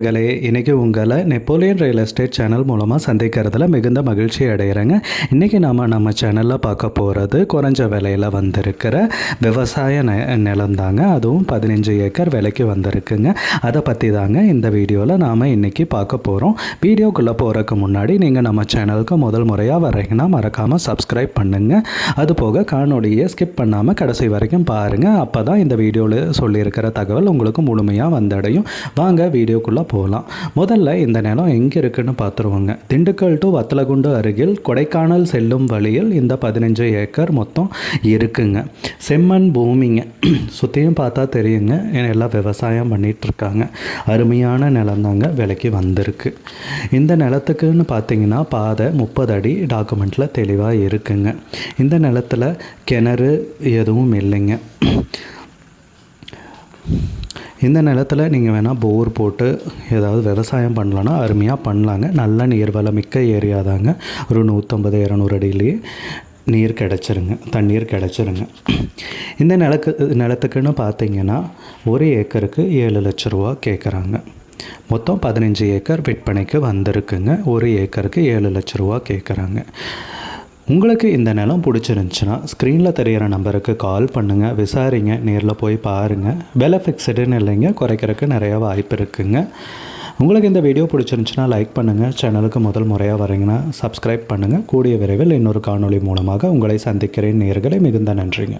களே இன்றைக்கி உங்களை Napoleon real estate channel மூலமாக சந்திக்கிறதுல மிகுந்த மகிழ்ச்சி அடைகிறேங்க இன்றைக்கி நாம் நம்ம சேனலில் பார்க்க போகிறது குறைஞ்ச விலையில் வந்திருக்கிற விவசாய நெ நிலம் தாங்க. அதுவும் பதினஞ்சு ஏக்கர் விலைக்கு வந்திருக்குங்க. அதை பற்றி தாங்க இந்த வீடியோவில் நாம் இன்றைக்கி பார்க்க போகிறோம் வீடியோக்குள்ளே போகிறதுக்கு முன்னாடி நீங்கள் நம்ம சேனலுக்கு முதல் முறையாக வரீங்கன்னா மறக்காமல் சப்ஸ்கிரைப் பண்ணுங்கள் அது போக காணொலியை ஸ்கிப் பண்ணாமல் கடைசி வரைக்கும் பாருங்கள் அப்போ தான் இந்த வீடியோவில் சொல்லியிருக்கிற தகவல் உங்களுக்கு முழுமையாக வந்தடையும். வாங்க வீடியோக்குள்ளே போகலாம். முதல்ல இந்த நிலம் எங்கே இருக்குன்னு பார்த்துருவோங்க. திண்டுக்கல் டு வத்தலகுண்டு அருகில் கொடைக்கானல் செல்லும் வழியில் இந்த பதினஞ்சு ஏக்கர் மொத்தம் இருக்குங்க. செம்மண் பூமிங்க. சுற்றியும் பார்த்தா தெரியுங்க. எல்லாம் விவசாயம் பண்ணிகிட்ருக்காங்க அருமையான நிலம் தாங்க விலைக்கு வந்திருக்கு. இந்த நிலத்துக்குன்னு பார்த்தீங்கன்னா பாதை முப்பது அடி டாக்குமெண்ட்டில் தெளிவாக இருக்குங்க. இந்த நிலத்தில் கிணறு எதுவும் இல்லைங்க. இந்த நிலத்தில் நீங்கள் வேணால் போர் போட்டு ஏதாவது விவசாயம் பண்ணலான்னா அருமையாக பண்ணலாங்க. நல்ல நீர்வளம் மிக்க ஏரியா தாங்க. ஒரு நூற்றம்பது இரநூறு அடியிலேயே நீர் கிடச்சிருங்க. தண்ணீர் கிடச்சிருங்க. இந்த நிலக்கு நிலத்துக்குன்னு பார்த்தீங்கன்னா ஒரு ஏக்கருக்கு ஏழு லட்ச ரூபா கேட்குறாங்க மொத்தம் பதினஞ்சு ஏக்கர் விற்பனைக்கு வந்திருக்குங்க. ஒரு ஏக்கருக்கு ஏழு லட்ச ரூபா கேட்குறாங்க உங்களுக்கு இந்த நிலம் பிடிச்சிருந்துச்சுன்னா ஸ்க்ரீனில் தெரிகிற நம்பருக்கு கால் பண்ணுங்கள் விசாரிங்க நேரில் போய் பாருங்கள் விலை ஃபிக்ஸடுன்னு இல்லைங்க குறைக்கிறதுக்கு நிறையா வாய்ப்பு இருக்குங்க. உங்களுக்கு இந்த வீடியோ பிடிச்சிருந்துச்சுன்னா லைக் பண்ணுங்கள் சேனலுக்கு முதல் முறையாக வரீங்கன்னா சப்ஸ்கிரைப் பண்ணுங்கள் கூடிய விரைவில் இன்னொரு காணொளி மூலமாக உங்களை சந்திக்கிறேன். நேர்களை மிகுந்த நன்றிங்க.